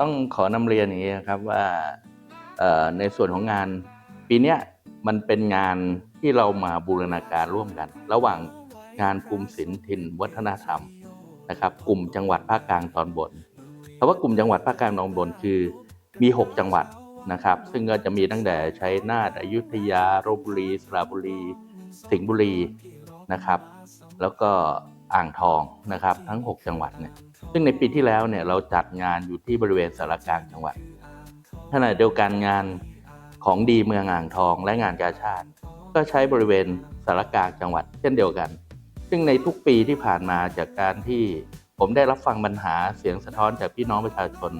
ต้องขอนำเรียนอย่างนี้ครับว่าในส่วนของงานปีนี้มันเป็นงานที่เรามาบูรณาการร่วมกัน ระหว่างงานภูมิศิลป์ถิ่นวัฒนธรรมนะครับ กลุ่มจังหวัดภาคกลางตอนบนเพราะว่ากลุ่มจังหวัดภาคกลางตอนบนคือมี 6 จังหวัดนะครับ ซึ่งก็จะมีตั้งแต่ชัยนาทอยุธยาลบบุรีสระบุรี สิงห์บุรีนะครับ แล้วก็อ่างทองนะครับ ทั้ง 6 จังหวัดเนี่ย ซึ่งในปีที่แล้วเนี่ยเราจัดงานอยู่ที่บริเวณสารกลางจังหวัดขณะเดียวกันงานของดีเมืองอ่างทองและงานกาชาติ ก็ใช้บริเวณสารกลางจังหวัด เช่นเดียวกัน ซึ่งในทุกปีที่ผ่านมาจากการที่ผมได้รับฟังปัญหาเสียงสะท้อนจากพี่น้องประชาชน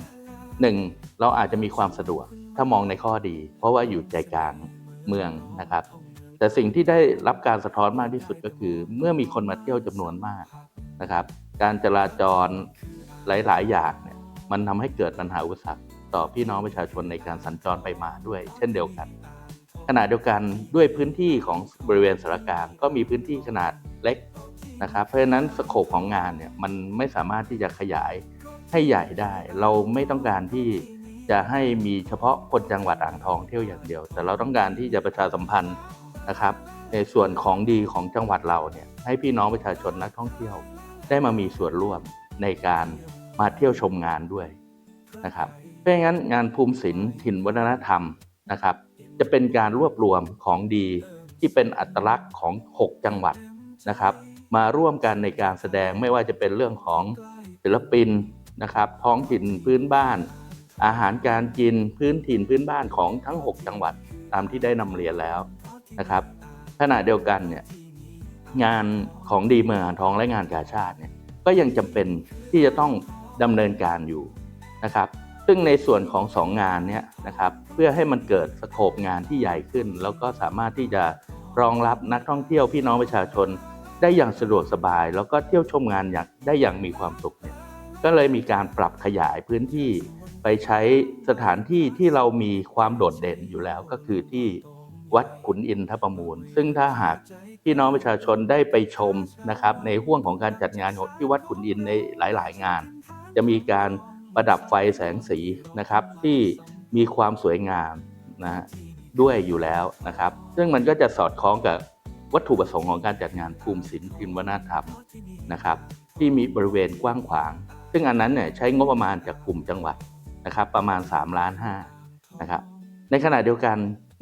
หนึ่งเราอาจจะมีความสะดวกถ้ามองในข้อดี เพราะว่าอยู่ใจกลางเมืองนะครับ แต่สิ่งที่ได้รับการสะท้อนมากที่สุดก็คือ เมื่อมีคนมาเที่ยวจำนวนมากนะครับ การจราจรหลาย ๆ อย่างเนี่ยมันทำให้เกิดปัญหาอุปสรรคต่อพี่น้องประชาชนในการสัญจรไปมาด้วย เช่นเดียวกัน ขณะเดียวกันด้วยพื้นที่ของบริเวณสารกลางก็มีพื้นที่ขนาดเล็กนะครับ เพราะฉะนั้นสโคปของงานเนี่ยมันไม่สามารถที่จะขยายให้ใหญ่ได้ เราไม่ต้องการที่จะให้มีเฉพาะคนจังหวัดอ่างทองเที่ยวอย่างเดียว แต่เราต้องการที่จะประชาสัมพันธ์นะครับ ในส่วนของดีของจังหวัดเราเนี่ยให้พี่น้องประชาชนนักท่องเที่ยว ได้มามีส่วนร่วมในการมาเที่ยวชมงานด้วยนะครับเพราะงั้นงานภูมิศิลป์ถิ่นวัฒนธรรมนะครับ จะเป็นการรวบรวมของดีที่เป็นอัตลักษณ์ของ 6 จังหวัดนะครับ มาร่วมกันในการแสดงไม่ว่าจะเป็นเรื่องของศิลปินนะครับ ท้องถิ่นพื้นบ้าน อาหารการกินพื้นถิ่นพื้นบ้านของทั้ง 6 จังหวัดตามที่ได้นำเรียนแล้วนะครับขณะเดียวกันเนี่ย งานของดีเมืองอ่างทองและงานกาชาติเนี่ยก็ยังจำเป็นที่จะต้องดำเนินการอยู่นะครับ ซึ่งในส่วนของสองงานเนี่ยนะครับเพื่อให้มันเกิดสโคปงานที่ใหญ่ขึ้น แล้วก็สามารถที่จะรองรับนักท่องเที่ยวพี่น้องประชาชน ได้อย่างสะดวกสบาย แล้วก็เที่ยวชมงานอย่างได้อย่างมีความสุขเนี่ยก็เลยมีการปรับขยายพื้นที่ไปใช้สถานที่ที่เรามีความโดดเด่นอยู่แล้วก็คือที่วัดขุนอินทประมูล ซึ่งถ้าหาก พี่น้องประชาชนได้ไปชมนะครับ ในห่วงของการจัดงานที่วัดขุนอินในหลาย ๆ งาน จะมีการประดับไฟแสงสีนะครับ ที่มีความสวยงามนะฮะด้วยอยู่แล้วนะครับ ซึ่งมันก็จะสอดคล้องกับวัตถุประสงค์ของการจัดงานภูมิศิลป์ทินวัฒนธรรมนะครับ ที่มีบริเวณกว้างขวาง ซึ่งอันนั้นเนี่ยใช้งบประมาณจากกลุ่มจังหวัดนะครับ ประมาณ3ล้านห้านะครับ ในขณะเดียวกัน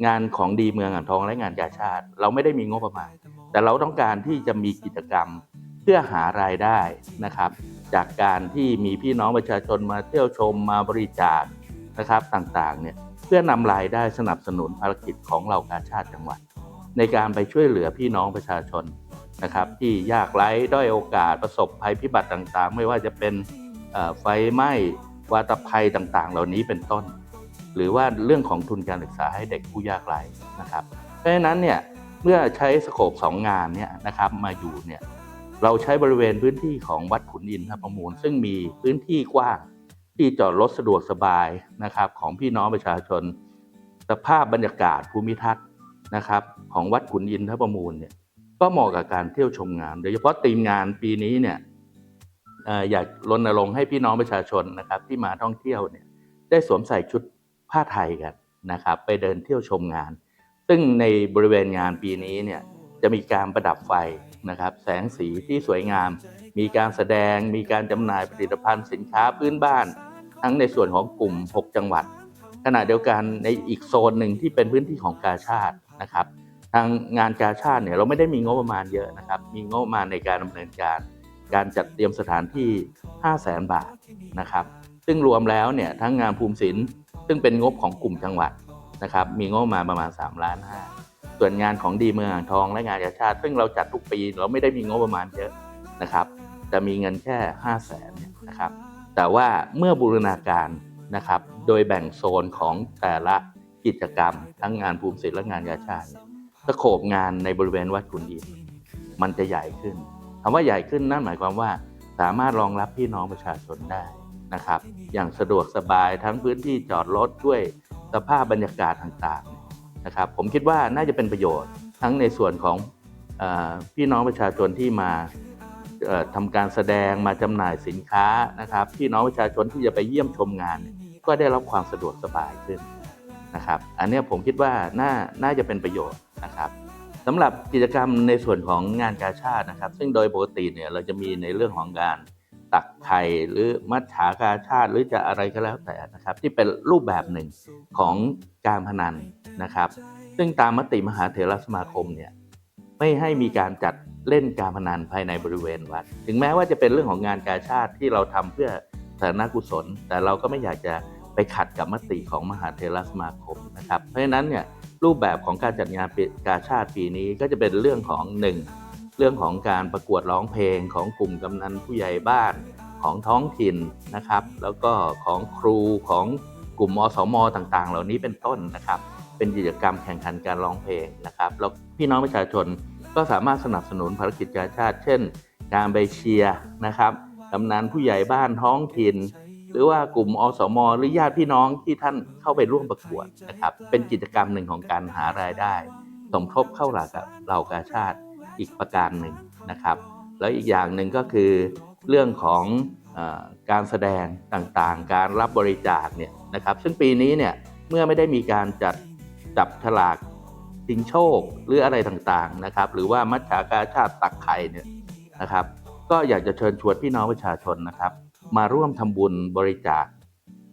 งานของดีเมืองอ่างทองและงานกาชาติ เราไม่ได้มีงบประมาณ แต่เราต้องการที่จะมีกิจกรรมเพื่อหารายได้นะครับ จากการที่มีพี่น้องประชาชนมาเที่ยวชมมาบริจาคนะครับต่างๆเนี่ยเพื่อนำรายได้สนับสนุนภารกิจของเรากาชาติจังหวัด ในการไปช่วยเหลือพี่น้องประชาชนนะครับ ที่ยากไร้ด้อยโอกาสประสบภัยพิบัติต่างๆ ไม่ว่าจะเป็นไฟไหม้วาตภัยต่างๆ เหล่านี้เป็นต้น หรือว่าเรื่องของทุนการศึกษาให้เด็กผู้ยากไร้นะครับ เพราะฉะนั้นเนี่ย เมื่อใช้สโคปสองงานเนี่ยนะครับมาอยู่เนี่ยเราใช้บริเวณพื้นที่ของวัดขุนอินทประมูล ซึ่งมีพื้นที่กว้างที่จอดรถสะดวกสบายนะครับของพี่น้องประชาชน สภาพบรรยากาศภูมิทัศน์นะครับของวัดขุนอินทประมูลเนี่ยก็เหมาะกับการเที่ยวชมงาน โดยเฉพาะทีมงานปีนี้เนี่ยอยากรณรงค์ให้พี่น้องประชาชนนะครับที่มาท่องเที่ยวเนี่ยได้สวมใส่ชุดผ้าไทยกันนะครับไปเดินเที่ยวชมงาน ซึ่งในบริเวณงานปีนี้เนี่ยจะมีการประดับไฟนะครับ แสงสีที่สวยงาม มีการแสดง มีการจำหน่ายผลิตภัณฑ์สินค้าพื้นบ้าน ทั้งในส่วนของกลุ่ม 6 จังหวัด ขณะเดียวกันในอีกโซนหนึ่งที่เป็นพื้นที่ของกาชาตินะครับ ทางงานกาชาติเนี่ยเราไม่ได้มีงบประมาณเยอะนะครับ มีงบประมาณในการดำเนินการ การจัดเตรียมสถานที่ 5 0 0แสนบาทนะครับ ซึ่งรวมแล้วเนี่ยทั้งงานภูมิศิลป์ซึ่งเป็นงบของกลุ่มจังหวัด นะครับมีงบประมาณประมาณ3ล้านห้าส่วนงานของดีเมืองอ่างทองและงานกาชาติ ซึ่งเราจัดทุกปีเราไม่ได้มีงบประมาณเยอะนะครับจะมีเงินแค่ 5 0 0แสนนะครับแต่ว่าเมื่อบูรณาการนะครับโดยแบ่งโซนของแต่ละกิจกรรม ทั้งงานภูมิศิลป์และงานกาชาติเนี่ยสโคปงานในบริเวณวัดขุนอินมันจะใหญ่ขึ้นคำว่าใหญ่ขึ้นนั่นหมายความว่าสามารถรองรับพี่น้องประชาชนได้นะครับ อย่างสะดวกสบายทั้งพื้นที่จอดรถด้วย สภาพบรรยากาศต่างๆนะครับ ผมคิดว่าน่าจะเป็นประโยชน์ ทั้งในส่วนของอพี่น้องประชาชนที่มาเอ่อทำการแสดงมาจำหน่ายสินค้านะครับ พี่น้องประชาชนที่จะไปเยี่ยมชมงาน ก็ได้รับความสะดวกสบายขึ้นนะครับ อันนี้ผมคิดว่าน่าน่าจะเป็นประโยชน์นะครับสำหรับกิจกรรมในส่วนของงานกาชาตินะครับ ซึ่งโดยปกติเนี่ยเราจะมีในเรื่องของการ ตักไข่หรือมัจฉากาชาติหรือจะอะไรก็แล้วแต่นะครับ ที่เป็นรูปแบบหนึ่งของการพนันนะครับ ซึ่งตามมติมหาเถรสมาคมเนี่ยไม่ให้มีการจัดเล่นการพนันภายในบริเวณวัด ถึงแม้ว่าจะเป็นเรื่องของงานกาชาติที่เราทำเพื่อสาธารณกุศล แต่เราก็ไม่อยากจะไปขัดกับมติของมหาเถรสมาคมนะครับ เพราะฉะนั้นเนี่ยรูปแบบของการจัดงานกาชาติปีนี้ก็จะเป็นเรื่องของหนึ่ง เรื่องของการประกวดร้องเพลงของกลุ่มกำนันผู้ใหญ่บ้านของท้องถิ่นนะครับ แล้วก็ของครูของกลุ่มอสมต่างๆ เหล่านี้เป็นต้นนะครับ เป็นกิจกรรมแข่งขันการร้องเพลงนะครับแล้วพี่น้องประชาชนก็สามารถสนับสนุนภารกิจกาชาติ เช่น การไปเชียร์นะครับกำนันผู้ใหญ่บ้านท้องถิ่น หรือว่ากลุ่มอสม หรือญาติพี่น้องที่ท่านเข้าไปร่วมประกวดนะครับเป็นกิจกรรมหนึ่งของการหารายได้ สมทบเข้าหลักกับเหล่ากาชาติ อีกประการหนึ่งนะครับ แล้วอีกอย่างหนึ่งก็คือเรื่องของอการแสดงต่างๆ การรับบริจาคเนี่ยนะครับ ซึ่งปีนี้เนี่ยเมื่อไม่ได้มีการจัดจับฉลากชิงโชคหรืออะไรต่างๆนะครับ หรือว่ามัจฉากาชาติตักไข่เนี่ยนะครับ ก็อยากจะเชิญชวนพี่น้องประชาชนนะครับ มาร่วมทำบุญบริจาค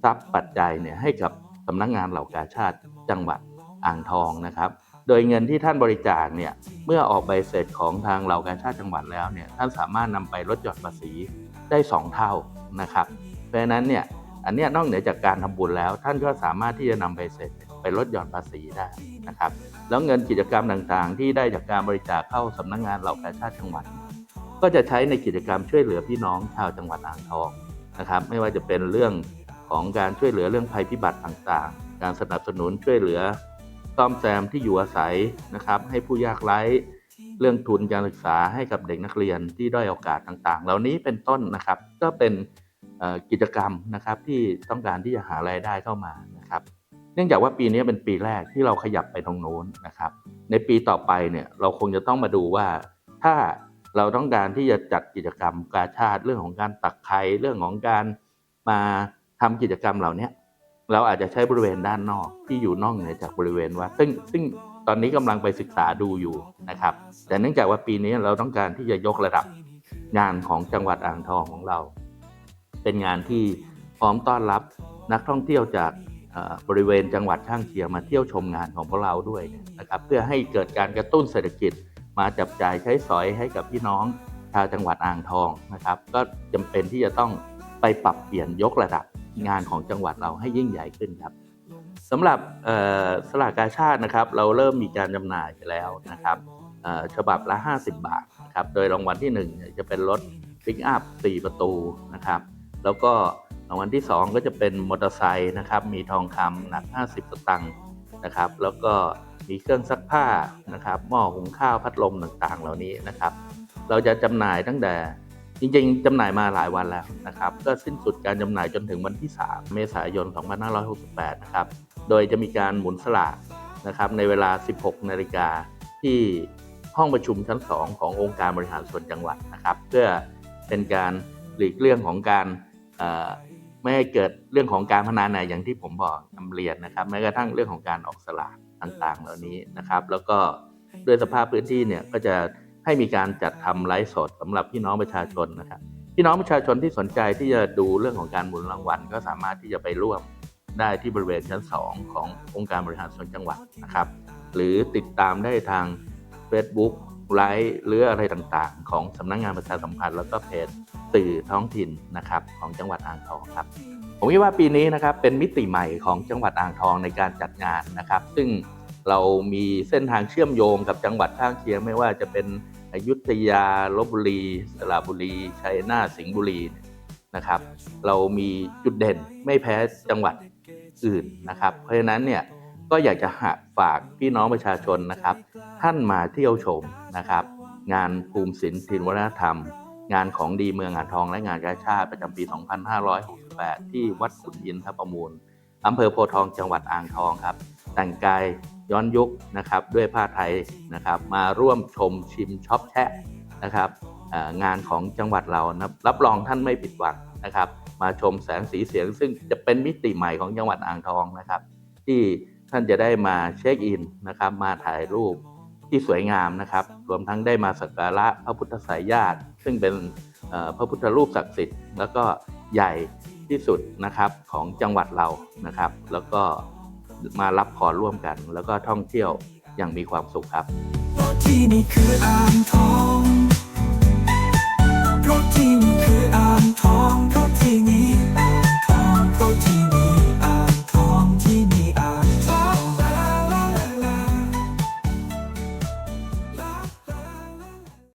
ทรัพย์ปัจจัยเนี่ยให้กับสำนักงานเหล่ากาชาติจังหวัดอ่างทองนะครับ โดยเงินที่ท่านบริจาคเนี่ยเมื่อออกใบเสร็จของทางเหล่าการชาติจังหวัดแล้วเนี่ยท่านสามารถนำไปลดหย่อนภาษีได้ 2 เท่านะครับเพราะฉะนั้นเนี่ยอันนี้นอกเหนือจากการทำบุญแล้ว ท่านก็สามารถที่จะนำใบเสร็จไปลดหย่อนภาษีได้นะครับแล้วเงินกิจกรรมต่างๆ ที่ได้จากการบริจาคเข้าสำนักงานเหล่าการชาติจังหวัด ก็จะใช้ในกิจกรรมช่วยเหลือพี่น้องชาวจังหวัดอ่างทองนะครับไม่ว่าจะเป็นเรื่องของการช่วยเหลือเรื่องภัยพิบัติต่างๆ การสนับสนุนช่วยเหลือ ซ่อมแซมที่อยู่อาศัยนะครับ ให้ผู้ยากไร้เรื่องทุนการศึกษาให้กับเด็กนักเรียนที่ด้อยโอกาสต่างๆ เหล่านี้เป็นต้นนะครับ ก็เป็นกิจกรรมนะครับที่ต้องการที่จะหารายได้เข้ามานะครับ เนื่องจากว่าปีนี้เป็นปีแรกที่เราขยับไปตรงโน้นนะครับ ในปีต่อไปเนี่ยเราคงจะต้องมาดูว่า ถ้าเราต้องการที่จะจัดกิจกรรมกาชาติเรื่องของการตักไข่เรื่องของการมาทำกิจกรรมเหล่านี้ เราอาจจะใช้บริเวณด้านนอกที่อยู่นอกเหนือจากบริเวณวัดซึ่งซึ่งตอนนี้กำลังไปศึกษาดูอยู่นะครับ แต่เนื่องจากว่าปีนี้เราต้องการที่จะยกระดับงานของจังหวัดอ่างทองของเรา เป็นงานที่พร้อมต้อนรับนักท่องเที่ยวจากบริเวณจังหวัดข้างเคียงมาเที่ยวชมงานของพวกเราด้วยนะครับ เพื่อให้เกิดการกระตุ้นเศรษฐกิจมาจับจ่ายใช้สอยให้กับพี่น้องชาวจังหวัดอ่างทองนะครับ ก็จำเป็นที่จะต้องไปปรับเปลี่ยนยกระดับ งานของจังหวัดเราให้ยิ่งใหญ่ขึ้นครับสำหรับเอ่อสลากกาชาตินะครับ เราเริ่มมีการจำหน่ายไปแล้วนะครับเอ่อฉบับละ 50 บาทนะครับโดยรางวัลที่1เนี่ยจะเป็นรถปิกอัพ4ประตูนะครับ แล้วก็รางวัลที่ 2 ก็จะเป็นมอเตอร์ไซค์นะครับ มีทองคำหนัก 50สตังค์นะครับ แล้วก็มีเครื่องซักผ้านะครับหม้อหุงข้าวพัดลมต่างๆ เหล่านี้นะครับ เราจะจำหน่ายตั้งแต่ จริงๆจำหน่ายมาหลายวันแล้วนะครับ ก็สิ้นสุดการจำหน่ายจนถึงวันที่ 3 เมษายน 2568 นะครับ โดยจะมีการหมุนสลากนะครับในเวลา 16 นาฬิกาที่ห้องประชุมชั้น 2 ขององค์การบริหารส่วนจังหวัดนะครับ เพื่อเป็นการหลีกเลี่ยงของการไม่ให้เกิดเรื่องของการพนันนะอย่างที่ผมบอกนำเรียนนะครับแม้กระทั่งเรื่องของการออกสลากต่างๆ เหล่านี้นะครับ แล้วก็ด้วยสภาพพื้นที่เนี่ยก็จะ ให้มีการจัดทำไลฟ์สดสำหรับพี่น้องประชาชนนะครับพี่น้องประชาชนที่สนใจที่จะดูเรื่องของการหมุนรางวัล ก็สามารถที่จะไปร่วมได้ที่บริเวณชั้น 2 ขององค์การบริหารส่วนจังหวัดนะครับ หรือติดตามได้ทาง Facebook ไลฟ์หรืออะไรต่างๆ ของสำนักงงานประชาสัมพันธ์แล้วก็เพจสื่อท้องถิ่นนะครับของจังหวัดอ่างทองครับ ผมคิดว่าปีนี้นะครับเป็นมิติใหม่ของจังหวัดอ่างทองในการจัดงานนะครับ ซึ่งเรามีเส้นทางเชื่อมโยงกับจังหวัดข้างเคียงไม่ว่าจะเป็น อยุธยาลบบุรี สระบุรีชัยนาทสิงห์บุรีนะครับ เรามีจุดเด่นไม่แพ้จังหวัดอื่นนะครับ เพราะฉะนั้นเนี่ยก็อยากจะฝากพี่น้องประชาชนนะครับ ท่านมาเที่ยวชมนะครับ งานภูมิศิลป์ถิ่นวัฒนธรรม งานของดีเมืองอ่างทองและงานกาชาติประจำปี 2568 ที่วัดขุนยินทประมูลอำเภอโพทองจังหวัดอ่างทองครับ แต่งกาย ย้อนยุคนะครับด้วยผ้าไทยนะครับมาร่วมชมชิมช็อปแชะนะครับงานของจังหวัดเรานะรับรองท่านไม่ผิดหวังนะครับ มาชมแสงสีเสียง ซึ่งจะเป็นมิติใหม่ของจังหวัดอ่างทองนะครับ ที่ท่านจะได้มาเช็คอินนะครับ มาถ่ายรูปที่สวยงามนะครับ รวมทั้งได้มาสักการะพระพุทธสายญาติ ซึ่งเป็นพระพุทธรูปศักดิ์สิทธิ์แล้วก็ใหญ่ที่สุดนะครับของจังหวัดเรานะครับ แล้วก็ มารับพรร่วมกัน แล้วก็ท่องเที่ยวอย่างมีความสุขครับเพราะที่นี่คืออ่างทองเพราะที่นี่คืออ่างทองเพราะที่นี่